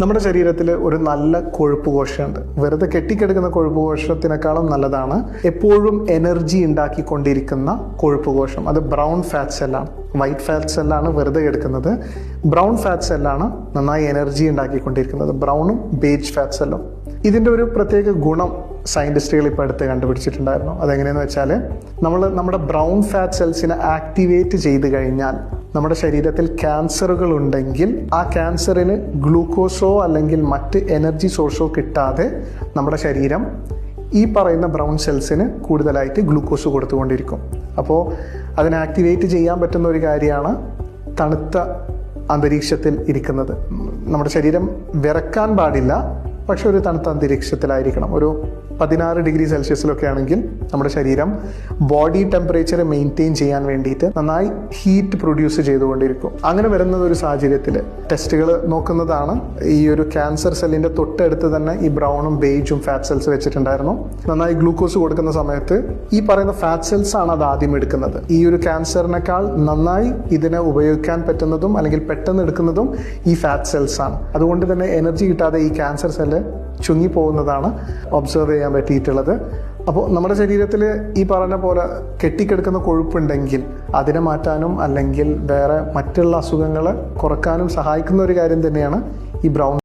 നമ്മുടെ ശരീരത്തിൽ ഒരു നല്ല കൊഴുപ്പ് കോശമുണ്ട്. വെറുതെ കെട്ടിക്കിടക്കുന്ന കൊഴുപ്പ് കോശത്തിനേക്കാളും നല്ലതാണ് എപ്പോഴും എനർജി ഉണ്ടാക്കിക്കൊണ്ടിരിക്കുന്ന കൊഴുപ്പ് കോശം. അത് ബ്രൗൺ ഫാറ്റ് സെല്ലാണ്. വൈറ്റ് ഫാറ്റ് സെല്ലാണ് വെറുതെ എടുക്കുന്നത്. ബ്രൗൺ ഫാറ്റ് സെല്ലാണ് നന്നായി എനർജി ഉണ്ടാക്കിക്കൊണ്ടിരിക്കുന്നത്. ബ്രൗണും ബേജ് ഫാറ്റ് സെല്ലും. ഇതിന്റെ ഒരു പ്രത്യേക ഗുണം സയന്റിസ്റ്റുകൾ ഇപ്പോൾ അടുത്ത് കണ്ടുപിടിച്ചിട്ടുണ്ടായിരുന്നു. അതെങ്ങനെയെന്ന് വെച്ചാൽ നമ്മൾ നമ്മുടെ ബ്രൗൺ ഫാറ്റ് സെൽസിനെ ആക്ടിവേറ്റ് ചെയ്ത് കഴിഞ്ഞാൽ നമ്മുടെ ശരീരത്തിൽ ക്യാൻസറുകൾ ഉണ്ടെങ്കിൽ ആ ക്യാൻസറിന് ഗ്ലൂക്കോസോ അല്ലെങ്കിൽ മറ്റ് എനർജി സോഴ്സോ കിട്ടാതെ നമ്മുടെ ശരീരം ഈ പറയുന്ന ബ്രൗൺ സെൽസിന് കൂടുതലായിട്ട് ഗ്ലൂക്കോസ് കൊടുത്തുകൊണ്ടിരിക്കും. അപ്പോൾ അതിനെ ആക്ടിവേറ്റ് ചെയ്യാൻ പറ്റുന്ന ഒരു കാര്യമാണ് തണുത്ത അന്തരീക്ഷത്തിൽ ഇരിക്കുന്നത്. നമ്മുടെ ശരീരം വിറക്കാൻ പാടില്ല പക്ഷെ ഒരു തണുത്ത അന്തരീക്ഷത്തിലായിരിക്കണം. ഒരു പതിനാറ് ഡിഗ്രി സെൽഷ്യസിലൊക്കെ ആണെങ്കിൽ നമ്മുടെ ശരീരം ബോഡി ടെമ്പറേച്ചർ മെയിന്റെയിൻ ചെയ്യാൻ വേണ്ടിയിട്ട് നന്നായി ഹീറ്റ് പ്രൊഡ്യൂസ് ചെയ്തുകൊണ്ടിരിക്കും. അങ്ങനെ വരുന്ന ഒരു സാഹചര്യത്തിൽ ടെസ്റ്റുകൾ നോക്കുന്നതാണ്. ഈ ഒരു ക്യാൻസർ സെല്ലിന്റെ തൊട്ടടുത്ത് തന്നെ ഈ ബ്രൗണും ബേജും ഫാറ്റ് സെൽസ് വെച്ചിട്ടുണ്ടായിരുന്നു. നന്നായി ഗ്ലൂക്കോസ് കൊടുക്കുന്ന സമയത്ത് ഈ പറയുന്ന ഫാറ്റ് സെൽസ് ആണ് അത് ആദ്യം എടുക്കുന്നത്. ഈ ഒരു ക്യാൻസറിനേക്കാൾ നന്നായി ഇതിനെ ഉപയോഗിക്കാൻ പറ്റുന്നതും അല്ലെങ്കിൽ പെട്ടെന്ന് എടുക്കുന്നതും ഈ ഫാറ്റ് സെൽസ് ആണ്. അതുകൊണ്ട് തന്നെ എനർജി കിട്ടാതെ ഈ ക്യാൻസർ സെല്ല് ചുങ്ങിപ്പോകുന്നതാണ്. ഒബ്സർവ് ചെയ്യാൻ പറ്റിയിട്ടുള്ളത്. അപ്പോൾ നമ്മുടെ ശരീരത്തിൽ ഈ പറഞ്ഞ പോലെ കെട്ടിക്കിടക്കുന്ന കൊഴുപ്പുണ്ടെങ്കിൽ അതിനെ മാറ്റാനും അല്ലെങ്കിൽ വേറെ മറ്റുള്ള അസുഖങ്ങൾ കുറക്കാനും സഹായിക്കുന്ന ഒരു കാര്യം തന്നെയാണ് ഈ ബ്രൗൺ